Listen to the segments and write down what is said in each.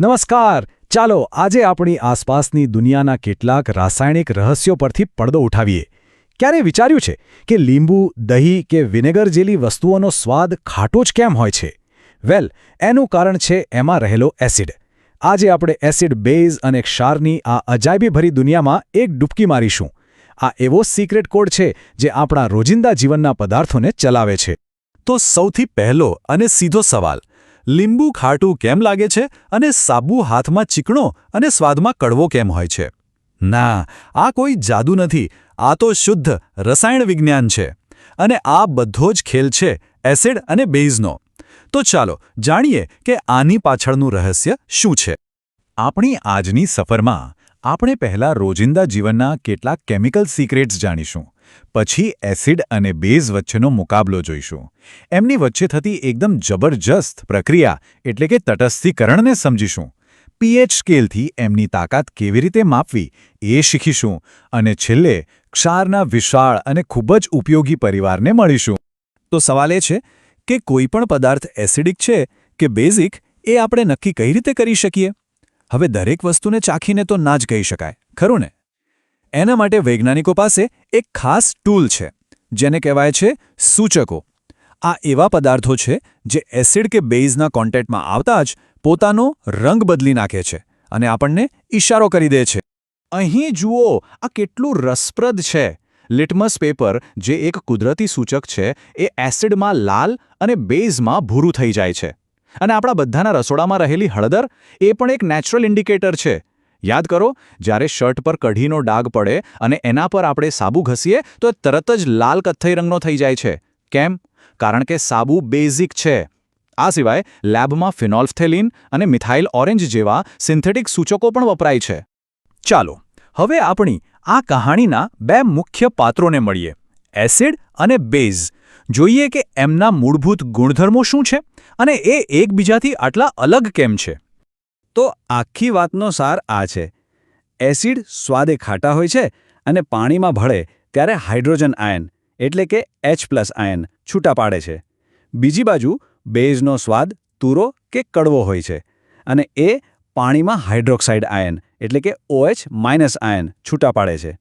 નમસ્કાર. ચાલો આજે આપણી આસપાસની દુનિયાના કેટલાક રાસાયણિક રહસ્યો પરથી પડદો ઉઠાવીએ. ક્યારે વિચાર્યું છે કે લીંબુ, દહીં કે વિનેગર જેવી વસ્તુઓનો સ્વાદ ખાટો જ કેમ હોય છે? વેલ, એનું કારણ છે એમાં રહેલો એસિડ. આજે આપણે એસિડ બેઝ અને ક્ષારની આ અજાયબીભરી દુનિયામાં એક ડૂબકી મારીશું. આ એવો સિક્રેટ કોડ છે જે આપણા રોજિંદા જીવનના પદાર્થોને ચલાવે છે. તો સૌથી પહેલો અને સીધો સવાલ લીંબુ ખાટું કેમ લાગે છે અને સાબુ હાથમાં ચીકણો અને સ્વાદમાં કડવો કેમ હોય છે? ના, આ કોઈ જાદુ નથી. આ તો શુદ્ધ રસાયણ વિજ્ઞાન છે અને આ બધો જ ખેલ છે એસિડ અને બેઝનો તો ચાલો જાણીએ કે આની પાછળનું રહસ્ય શું છે. આપણી આજની સફરમાં આપણે પહેલા રોજિંદા જીવનના કેટલાક કેમિકલ સિક્રેટ્સ જાણીશું. પછી એસિડ અને બેઝ વચ્ચેનો મુકાબલો જોઈશું. એમની વચ્ચે થતી એકદમ જબરજસ્ત પ્રક્રિયા એટલે કે તટસ્થીકરણને સમજીશું. પીએચ સ્કેલથી એમની તાકાત કેવી રીતે માપવી એ શીખીશું અને છેલ્લે ક્ષારના વિશાળ અને ખૂબ જ ઉપયોગી પરિવારને મળીશું. તો સવાલ એ છે કે કોઈ પણ પદાર્થ એસિડિક છે કે બેઝિક એ આપણે નક્કી કઈ રીતે કરી શકીએ? હવે દરેક વસ્તુને ચાખીને તો ના જ કહી શકાય, ખરું ને? એના માટે વૈજ્ઞાનિકો પાસે એક ખાસ ટૂલ છે, જેને કહેવાય છે સૂચકો. આ એવા પદાર્થો છે જે એસિડ કે બેઝના કોન્ટેક્ટમાં આવતા જ પોતાનો રંગ બદલી નાખે છે અને આપણને ઇશારો કરી દે છે. અહીં જુઓ, આ કેટલું રસપ્રદ છે. લિટમસ પેપર, જે એક કુદરતી સૂચક છે, એ એસિડમાં લાલ અને બેઝમાં ભૂરું થઈ જાય છે. અને આપણા બધાના રસોડામાં રહેલી હળદર, એ પણ એક નેચરલ ઇન્ડિકેટર છે. યાદ કરો, જ્યારે શર્ટ પર કઢીનો ડાઘ પડે અને એના પર આપણે સાબુ ઘસીએ, તો તરત જ લાલ કથ્થઈ રંગનો થઈ જાય છે. કેમ? કારણ કે સાબુ બેઝિક છે. આ સિવાય લેબમાં ફિનોલ્ફથેલિન અને મિથાઇલ ઓરેન્જ જેવા સિન્થેટિક સૂચકો પણ વપરાય છે. ચાલો, હવે આપણી આ કહાણીના બે મુખ્ય પાત્રોને મળીએ. એસિડ અને બેઝ. જોઈએ કે એમના મૂળભૂત ગુણધર્મો શું છે અને એ એકબીજાથી આટલા અલગ કેમ છે. તો આખી વાતનો સાર આ છે. એસિડ સ્વાદે ખાટા હોય છે અને પાણીમાં ભળે ત્યારે હાઇડ્રોજન આયન, એટલે કે એચ પ્લસ આયન, છૂટા પાડે છે. બીજી બાજુ બેઝનો સ્વાદ તુરો કે કડવો હોય છે અને એ પાણીમાં હાઇડ્રોક્સાઇડ આયન, એટલે કે ઓએચ માઇનસ આયન, છૂટા પાડે છે.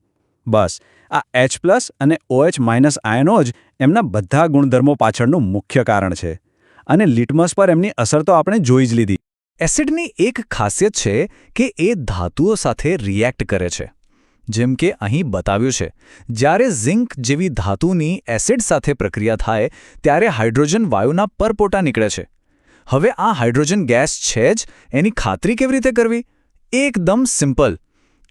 બસ, આ એચ પ્લસ અને ઓએચ માઇનસ આયનો જ એમના બધા ગુણધર્મો પાછળનું મુખ્ય કારણ છે. અને લિટમસ પર એમની અસર તો આપણે જોઈ જ લીધી. એસિડની એક ખાસિયત છે કે એ ધાતુઓ સાથે રિએક્ટ કરે છે. જેમ કે અહીં બતાવ્યું છે, જ્યારે ઝિંક જેવી ધાતુની એસિડ સાથે પ્રક્રિયા થાય, ત્યારે હાઇડ્રોજન વાયુના પરપોટા નીકળે છે. હવે આ હાઇડ્રોજન ગેસ છે જ, એની ખાતરી કેવી રીતે કરવી? એકદમ સિમ્પલ.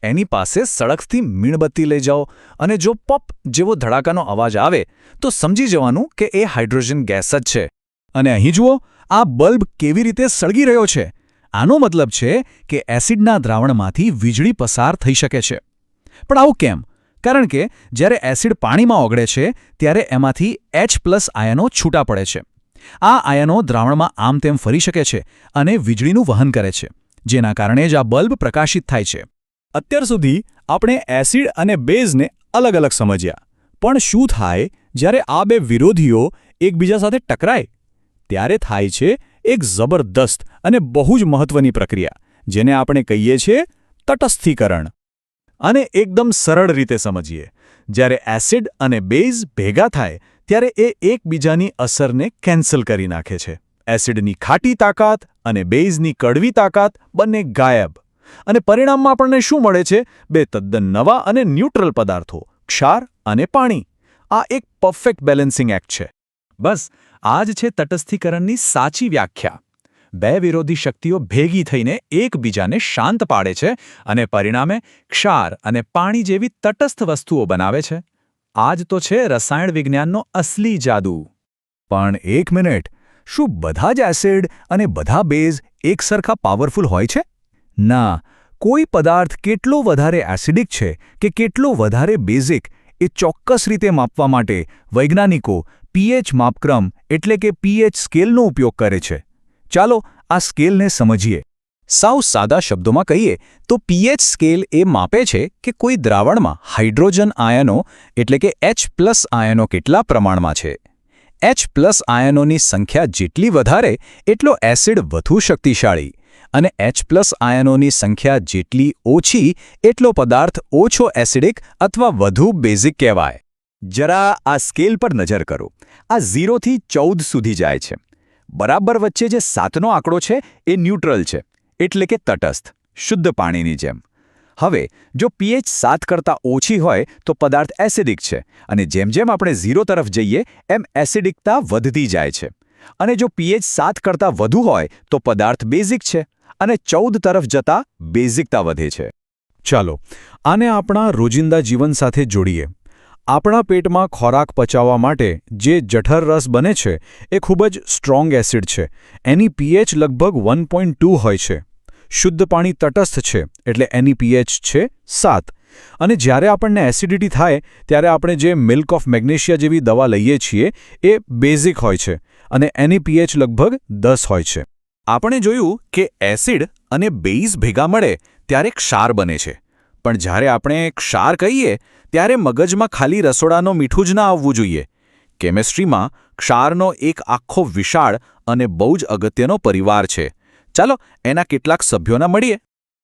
એની પાસે સડકથી મીણબત્તી લઈ જાઓ, અને જો પપ જેવો ધડાકાનો અવાજ આવે, તો સમજી જવાનું કે એ હાઇડ્રોજન ગેસ જ છે. અને અહીં જુઓ આ બલ્બ કેવી રીતે સળગી રહ્યો છે? આનો મતલબ છે કે એસિડના દ્રાવણમાંથી વીજળી પસાર થઈ શકે છે. પણ આવું કેમ? કારણ કે જ્યારે એસિડ પાણીમાં ઓગળે છે, ત્યારે એમાંથી એચ પ્લસ આયનો છૂટા પડે છે. આ આયનો દ્રાવણમાં આમ તેમ ફરી શકે છે અને વીજળીનું વહન કરે છે, જેના કારણે જ આ બલ્બ પ્રકાશિત થાય છે. અત્યાર સુધી આપણે એસિડ અને બેઝને અલગ અલગ સમજ્યા. પણ શું થાય જ્યારે આ બે વિરોધીઓ એકબીજા સાથે ટકરાય? ત્યારે થાય છે એક જબરદસ્ત અને બહુ જ મહત્વની પ્રક્રિયા, જેને આપણે કહીએ છીએ તટસ્થીકરણ. અને એકદમ સરળ રીતે સમજીએ. જ્યારે એસિડ અને બેઝ ભેગા થાય, ત્યારે એ એકબીજાની અસરને કેન્સલ કરી નાખે છે. એસિડની ખાટી તાકાત અને બેઝની કડવી તાકાત બંને ગાયબ. અને પરિણામમાં આપણને શું મળે છે? બે તદ્દન નવા અને ન્યુટ્રલ પદાર્થો, ક્ષાર અને પાણી. આ એક પરફેક્ટ બેલેન્સિંગ એક્ટ છે. બસ આ જ છે તટસ્થીકરણની સાચી વ્યાખ્યા. બે વિરોધી શક્તિઓ ભેગી થઈને એકબીજાને શાંત પાડે છે અને પરિણામે ક્ષાર અને પાણી જેવી તટસ્થ વસ્તુઓ બનાવે છે. આ જ તો છે રસાયણ વિજ્ઞાનનો અસલી જાદુ. પણ એક મિનિટ, શું બધા જ એસિડ અને બધા બેઝ એકસરખા પાવરફુલ હોય છે? ના, કોઈ પદાર્થ કેટલો વધારે એસિડિક છે કે કેટલો વધારે બેઝિક એ ચોક્કસ રીતે માપવા માટે વૈજ્ઞાનિકો પીએચ માપક્રમ એટલે કે પીએચ સ્કેલનો ઉપયોગ કરે છે. ચાલો આ સ્કેલને સમજીએ. સાવ સાદા શબ્દોમાં કહીએ તો પીએચ સ્કેલ એ માપે છે કે કોઈ દ્રાવણમાં હાઇડ્રોજન આયનો એટલે કે એચ પ્લસ આયનો કેટલા પ્રમાણમાં છે. એચ પ્લસ આયનોની સંખ્યા જેટલી વધારે એટલો એસિડ વધુ શક્તિશાળી અને એચ પ્લસ આયનોની સંખ્યા જેટલી ઓછી એટલો પદાર્થ ઓછો એસિડિક અથવા વધુ બેઝિક કહેવાય. જરા આ સ્કેલ પર નજર કરો. આ ઝીરોથી ચૌદ સુધી જાય છે. બરાબર વચ્ચે જે સાતનો આંકડો છે, એ ન્યુટ્રલ છે, એટલે કે તટસ્થ, શુદ્ધ પાણીની જેમ. હવે, જો પીએચ સાત કરતાં ઓછી હોય, તો પદાર્થ એસિડિક છે, અને જેમ જેમ આપણે ઝીરો તરફ જઈએ, એમ એસિડિકતા વધતી જાય છે. અને જો પીએચ સાત કરતાં વધુ હોય, તો પદાર્થ બેઝિક છે, અને ચૌદ તરફ જતા બેઝિકતા વધે છે. ચાલો, આને આપણા રોજિંદા જીવન સાથે જોડીએ. આપણા પેટમાં ખોરાક પચાવવા માટે જે જઠર રસ બને છે, એ ખૂબ જ સ્ટ્રોંગ એસિડ છે. એની પીએચ લગભગ વન હોય છે. શુદ્ધ પાણી તટસ્થ છે, એટલે એની પીએચ છે સાત. અને જ્યારે આપણને એસિડિટી થાય, ત્યારે આપણે જે મિલ્ક ઓફ મેગ્નેશિયા જેવી દવા લઈએ છીએ, એ બેઝિક હોય છે અને એની પીએચ લગભગ દસ હોય છે. આપણે જોયું કે એસિડ અને બેઝ ભેગા મળે ત્યારે ક્ષાર બને છે. પણ જ્યારે આપણે ક્ષાર કહીએ ત્યારે મગજમાં ખાલી રસોડાનો મીઠું જ ના આવવું જોઈએ. કેમેસ્ટ્રીમાં ક્ષારનો એક આખો વિશાળ અને બહુ જ અગત્યનો પરિવાર છે. ચાલો એના કેટલાક સભ્યોના મળીએ.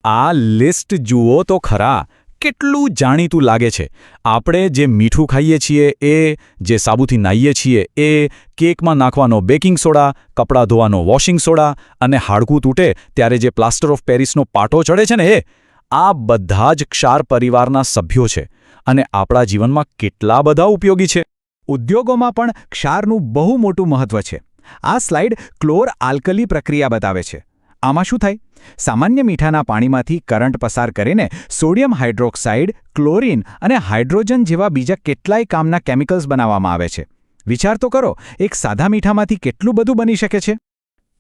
આ લિસ્ટ જુઓ તો ખરા, કેટલું જાણીતું લાગે છે. આપણે જે મીઠું ખાઈએ છીએ એ, જે સાબુથી નાહીએ છીએ એ, કેકમાં નાખવાનો બેકિંગ સોડા, કપડાં ધોવાનો વોશિંગ સોડા અને હાડકું તૂટે ત્યારે જે પ્લાસ્ટર ઓફ પેરિસનો પાટો ચડે છે ને એ, આ બધા જ ક્ષાર પરિવારના સભ્યો છે. અને આપણા જીવનમાં કેટલા બધા ઉપયોગી છે. ઉદ્યોગોમાં પણ ક્ષારનું બહુ મોટું મહત્વ છે. આ સ્લાઇડ ક્લોર આલ્કલી પ્રક્રિયા બતાવે છે. આમાં શું થાય? સામાન્ય મીઠાના પાણીમાંથી કરંટ પસાર કરીને સોડિયમ હાઇડ્રોક્સાઇડ, ક્લોરીન અને હાઇડ્રોજન જેવા બીજા કેટલાય કામના કેમિકલ્સ બનાવવામાં આવે છે. વિચાર તો કરો, એક સાદા મીઠામાંથી કેટલું બધું બની શકે છે?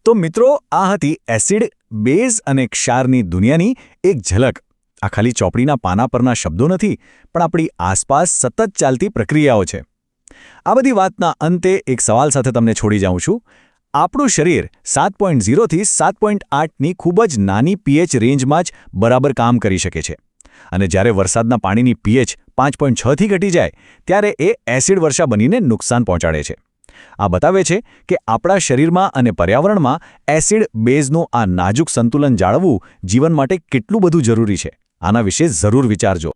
તો મિત્રો, આ હતી એસિડ, બેઝ અને ક્ષારની દુનિયાની એક ઝલક. આ ખાલી ચોપડીના પાના પરના શબ્દો નથી, પણ આપણી આસપાસ સતત ચાલતી પ્રક્રિયાઓ છે. આ બધી વાતના અંતે એક સવાલ સાથે તમને છોડી જાઉં છું. આપણું શરીર સાત પોઈન્ટ ઝીરોથી સાત પોઈન્ટ આઠની ખૂબ જ નાની પીએચ રેન્જમાં જ બરાબર કામ કરી શકે છે. અને જ્યારે વરસાદના પાણીની પીએચ પાંચ પોઈન્ટ છથી ઘટી જાય, ત્યારે એ એસિડ વર્ષા બનીને નુકસાન પહોંચાડે છે. આ બતાવે છે કે આપણા શરીરમાં અને પર્યાવરણમાં એસિડ બેઝનું આ નાજુક સંતુલન જાળવવું જીવન માટે કેટલું બધું જરૂરી છે. આના વિશે જરૂર વિચારજો.